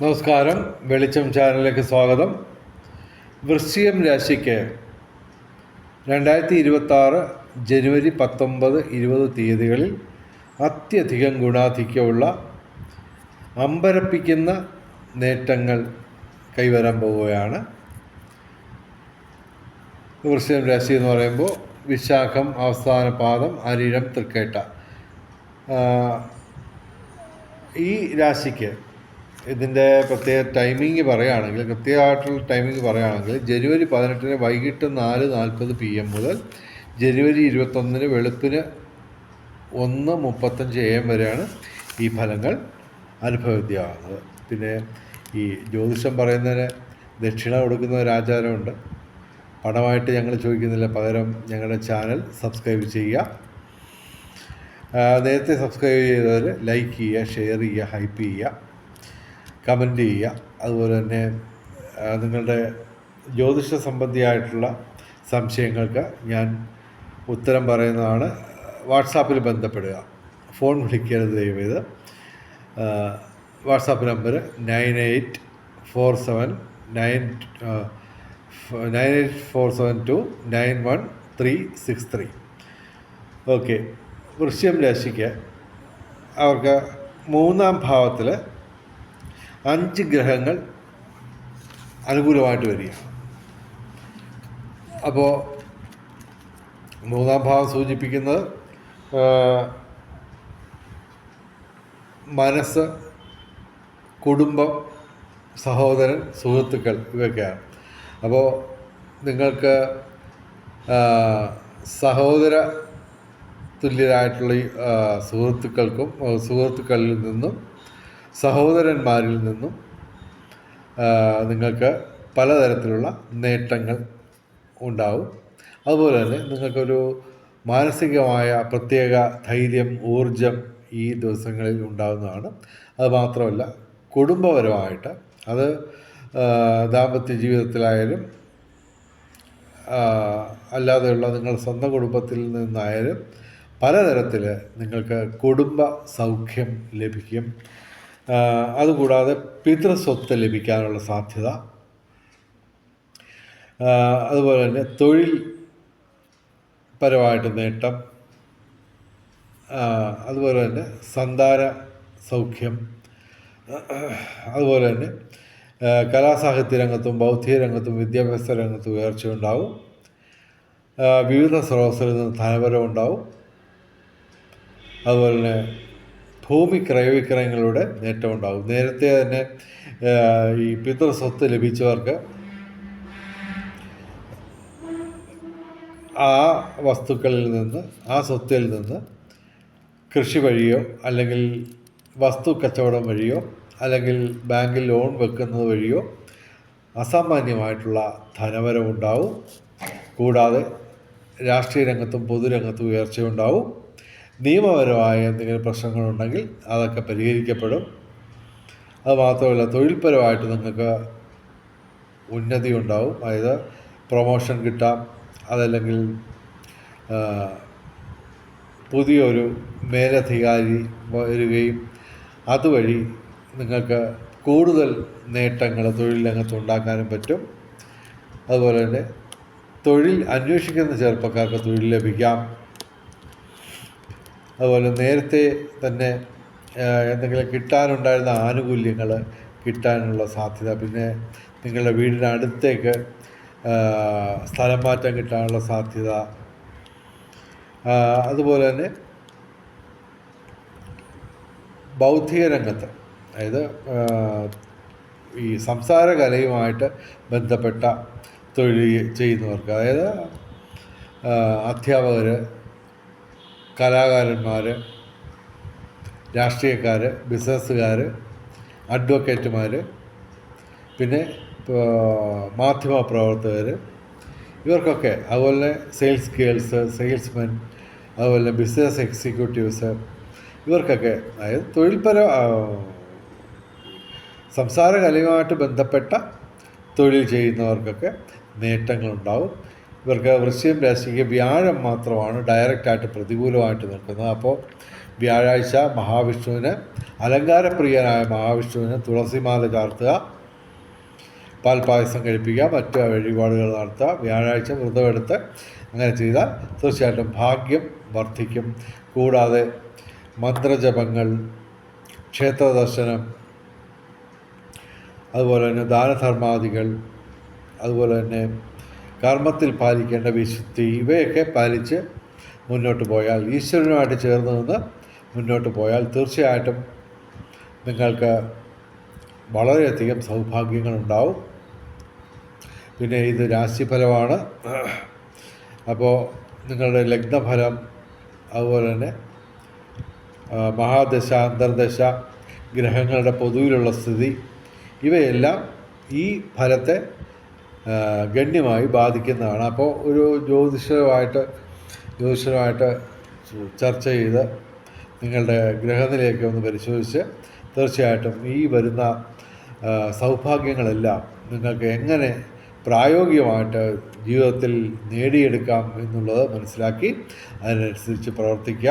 നമസ്കാരം. വെളിച്ചം ചാനലിലേക്ക് സ്വാഗതം. വൃശ്ചികം രാശിക്ക് രണ്ടായിരത്തി ഇരുപത്താറ് ജനുവരി പത്തൊമ്പത് ഇരുപത് തീയതികളിൽ അത്യധികം ഗുണാധിക്യമുള്ള അമ്പരപ്പിക്കുന്ന നേട്ടങ്ങൾ കൈവരാൻ പോവുകയാണ്. വൃശ്ചികം രാശി എന്ന് പറയുമ്പോൾ വിശാഖം അവസാന പാദം അരിഴം തൃക്കേട്ട. ഈ രാശിക്ക് ഇതിന്റെ പ്രത്യേക ടൈമിംഗ് പറയുകയാണെങ്കിൽ കൃത്യമായിട്ടുള്ള ടൈമിംഗ് പറയുകയാണെങ്കിൽ ജനുവരി പതിനെട്ടിന് വൈകിട്ട് നാല് നാൽപ്പത് പി എം മുതൽ ജനുവരി ഇരുപത്തൊന്നിന് വെളുപ്പിന് ഒന്ന് മുപ്പത്തഞ്ച് എ എം വരെയാണ് ഈ ഫലങ്ങൾ അനുഭവവിദ്യമാകുന്നത് പിന്നെ ഈ ജ്യോതിഷം പറയുന്നതിന് ദക്ഷിണ കൊടുക്കുന്ന ഒരു ആചാരമുണ്ട്. പണമായിട്ട് ഞങ്ങൾ ചോദിക്കുന്നില്ല പകരം ഞങ്ങളുടെ ചാനൽ സബ്സ്ക്രൈബ് ചെയ്യുക. നേരത്തെ സബ്സ്ക്രൈബ് ചെയ്തവർ ലൈക്ക് ചെയ്യുക ഷെയർ ചെയ്യുക ഹൈപ്പ് ചെയ്യുക. കമന്റ് ചെയ്യുക. അതുപോലെ തന്നെ നിങ്ങളുടെ ജ്യോതിഷ സംബന്ധിയായിട്ടുള്ള സംശയങ്ങൾക്ക് ഞാൻ ഉത്തരം പറയുന്നതാണ്. വാട്സാപ്പിൽ ബന്ധപ്പെടുക. ഫോൺ വിളിക്കരുത് ദയവേത് WhatsApp number nine eight four seven nine nine eight four seven two nine one three six three. Okay. വൃശ്യം രാശിക്ക് അവർക്ക് മൂന്നാം ഭാവത്തിൽ അഞ്ച് ഗ്രഹങ്ങൾ അനുകൂലമായിട്ട് വരിക. അപ്പോൾ മൂന്നാം ഭാവം സൂചിപ്പിക്കുന്നത് മനസ്സ് കുടുംബം സഹോദരൻ സുഹൃത്തുക്കൾ ഇവയൊക്കെയാണ്. അപ്പോൾ നിങ്ങൾക്ക് സഹോദര തുല്യരായിട്ടുള്ള സുഹൃത്തുക്കൾക്കും സുഹൃത്തുക്കളിൽ നിന്നും സഹോദരന്മാരിൽ നിന്നും നിങ്ങൾക്ക് പലതരത്തിലുള്ള നേട്ടങ്ങൾ ഉണ്ടാവും. അതുപോലെ തന്നെ നിങ്ങൾക്കൊരു മാനസികമായ പ്രത്യേക ധൈര്യം ഊർജം ഈ ദിവസങ്ങളിൽ ഉണ്ടാകുന്നതാണ് അത് മാത്രമല്ല കുടുംബപരമായിട്ട് അത് ദാമ്പത്യ ജീവിതത്തിലായാലും അല്ലാതെയുള്ള നിങ്ങൾ സ്വന്തം കുടുംബത്തിൽ നിന്നായാലും പലതരത്തിൽ നിങ്ങൾക്ക് കുടുംബ സൗഖ്യം ലഭിക്കും. അതുകൂടാതെ പിതൃസ്വത്ത് ലഭിക്കാനുള്ള സാധ്യത. അതുപോലെ തന്നെ തൊഴിൽ പരമായിട്ട് നേട്ടം. അതുപോലെ തന്നെ സന്താന സൗഖ്യം. അതുപോലെ തന്നെ കലാസാഹിത്യ രംഗത്തും ബൗദ്ധിക രംഗത്തും വിദ്യാഭ്യാസ രംഗത്തും ഉയർച്ച ഉണ്ടാവും. വിവിധ സ്രോതസ്സിൽ നിന്ന് ധനപരം ഉണ്ടാവും. അതുപോലെ തന്നെ ഭൂമി ക്രയവിക്രയങ്ങളുടെ നേട്ടം ഉണ്ടാകും. നേരത്തെ തന്നെ ഈ ഈ പിതൃസ്വത്ത് ലഭിച്ചവർക്ക് ആ വസ്തുക്കളിൽ നിന്ന് ആ സ്വത്തിൽ നിന്ന് കൃഷി വഴിയോ അല്ലെങ്കിൽ വസ്തു കച്ചവടം വഴിയോ അല്ലെങ്കിൽ ബാങ്കിൽ ലോൺ വെക്കുന്നത് വഴിയോ അസാമാന്യമായിട്ടുള്ള ധനവരവുണ്ടാവും. കൂടാതെ രാഷ്ട്രീയ രംഗത്തും പൊതുരംഗത്തും ഉയർച്ചയുണ്ടാവും. നിയമപരമായ എന്തെങ്കിലും പ്രശ്നങ്ങളുണ്ടെങ്കിൽ അതൊക്കെ പരിഹരിക്കപ്പെടും. അത് മാത്രമല്ല തൊഴിൽപരമായിട്ട് നിങ്ങൾക്ക് ഉന്നതി ഉണ്ടാവും. അതായത് പ്രൊമോഷൻ കിട്ടാം. അതല്ലെങ്കിൽ പുതിയൊരു മേലധികാരി വരികയും അതുവഴി നിങ്ങൾക്ക് കൂടുതൽ നേട്ടങ്ങൾ തൊഴിൽ രംഗത്ത് ഉണ്ടാക്കാനും പറ്റും. അതുപോലെ തന്നെ തൊഴിൽ അന്വേഷിക്കുന്ന ചെറുപ്പക്കാർക്ക് തൊഴിൽ ലഭിക്കാം. അതുപോലെ നേരത്തെ തന്നെ എന്തെങ്കിലും കിട്ടാനുണ്ടായിരുന്ന ആനുകൂല്യങ്ങൾ കിട്ടാനുള്ള സാധ്യത പിന്നെ നിങ്ങളുടെ വീടിനടുത്തേക്ക് സ്ഥലം മാറ്റം കിട്ടാനുള്ള സാധ്യത അതുപോലെ തന്നെ ബൗദ്ധിക രംഗത്ത് അതായത് ഈ സംസാര കലയുമായിട്ട് ബന്ധപ്പെട്ട തൊഴിൽ ചെയ്യുന്നവർക്ക് അതായത് അധ്യാപകർ കലാകാരന്മാർ രാഷ്ട്രീയക്കാർ ബിസിനസ്സുകാർ അഡ്വക്കേറ്റുമാർ പിന്നെ മാധ്യമ പ്രവർത്തകർ ഇവർക്കൊക്കെ. അതുപോലെ സെയിൽസ് ഗേൾസ് സെയിൽസ്മെൻ അതുപോലെ ബിസിനസ് എക്സിക്യൂട്ടീവ്സ് ഇവർക്കൊക്കെ. അതായത് തൊഴിൽപര സംസാര കലയുമായിട്ട് ബന്ധപ്പെട്ട തൊഴിൽ ചെയ്യുന്നവർക്കൊക്കെ നേട്ടങ്ങളുണ്ടാവും. ഇവർക്ക് വൃശ്ചികം രാശിക്ക് വ്യാഴം മാത്രമാണ് ഡയറക്റ്റായിട്ട് പ്രതികൂലമായിട്ട് നിൽക്കുന്നത്. അപ്പോൾ വ്യാഴാഴ്ച മഹാവിഷ്ണുവിന് അലങ്കാരപ്രിയനായ മഹാവിഷ്ണുവിന് തുളസിമാല ചാർത്തുക പാൽപ്പായസം കഴിപ്പിക്കുക മറ്റു വഴിപാടുകൾ നടത്തുക വ്യാഴാഴ്ച വ്രതമെടുത്ത് അങ്ങനെ ചെയ്താൽ തീർച്ചയായിട്ടും ഭാഗ്യം വർദ്ധിക്കും. കൂടാതെ മന്ത്രജപങ്ങൾ ക്ഷേത്ര ദർശനം അതുപോലെ തന്നെ ദാനധർമാദികൾ അതുപോലെ തന്നെ കർമ്മത്തിൽ പാലിക്കേണ്ട വിശുദ്ധി ഇവയൊക്കെ പാലിച്ച് മുന്നോട്ട് പോയാൽ ഈശ്വരനുമായിട്ട് ചേർന്ന് നിന്ന് മുന്നോട്ട് പോയാൽ തീർച്ചയായിട്ടും നിങ്ങൾക്ക് വളരെയധികം സൗഭാഗ്യങ്ങളുണ്ടാവും. പിന്നെ ഇത് രാശിഫലമാണ്. അപ്പോൾ നിങ്ങളുടെ ലഗ്നഫലം അതുപോലെ തന്നെ മഹാദശ അന്തർദശ ഗ്രഹങ്ങളുടെ പൊതുവിലുള്ള സ്ഥിതി ഇവയെല്ലാം ഈ ഫലത്തെ ഗണ്യമായി ബാധിക്കുന്നതാണ്. അപ്പോൾ ഒരു ജ്യോതിഷമായിട്ട് ജ്യോതിഷമായിട്ട് ചർച്ച ചെയ്ത് നിങ്ങളുടെ ഗ്രഹനിലയൊക്കെ ഒന്ന് പരിശോധിച്ച് തീർച്ചയായിട്ടും ഈ വരുന്ന സൗഭാഗ്യങ്ങളെല്ലാം നിങ്ങൾക്ക് എങ്ങനെ പ്രായോഗികമായിട്ട് ജീവിതത്തിൽ നേടിയെടുക്കാം എന്നുള്ളത് മനസ്സിലാക്കി അതിനനുസരിച്ച് പ്രവർത്തിക്കുക.